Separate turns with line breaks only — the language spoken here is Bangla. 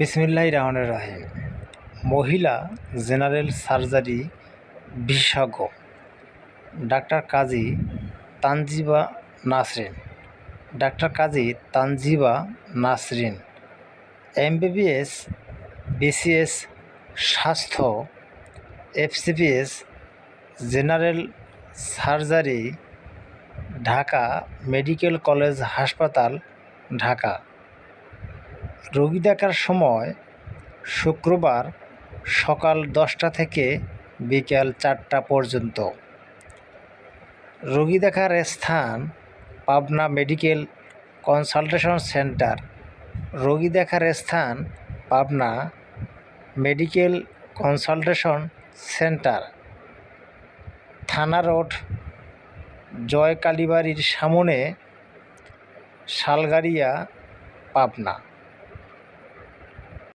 বিসমিল্লাহ রহমান রাহিম। মহিলা জেনারেল সার্জারি বিশেষজ্ঞ, ডাক্তার কাজী তানজিবা নাসরিন। ডাক্তার কাজী তানজিবা নাসরিন, এমবিবিএস, বিসিএস, স্বাস্থ্য FCPS general surgery, Dhaka medical college হাসপাতাল, ঢাকা। রোগী দেখার সময় শুক্রবার সকাল দশটা থেকে বিকাল চারটা পর্যন্ত। রোগী দেখার স্থান পাবনা মেডিকেল কনসালটেশন সেন্টার। রোগী দেখার স্থান পাবনা মেডিকেল কনসালটেশন সেন্টার। থানা রোড জয় কালীবাড়ির সামনে শালগাড়িয়া পাবনা।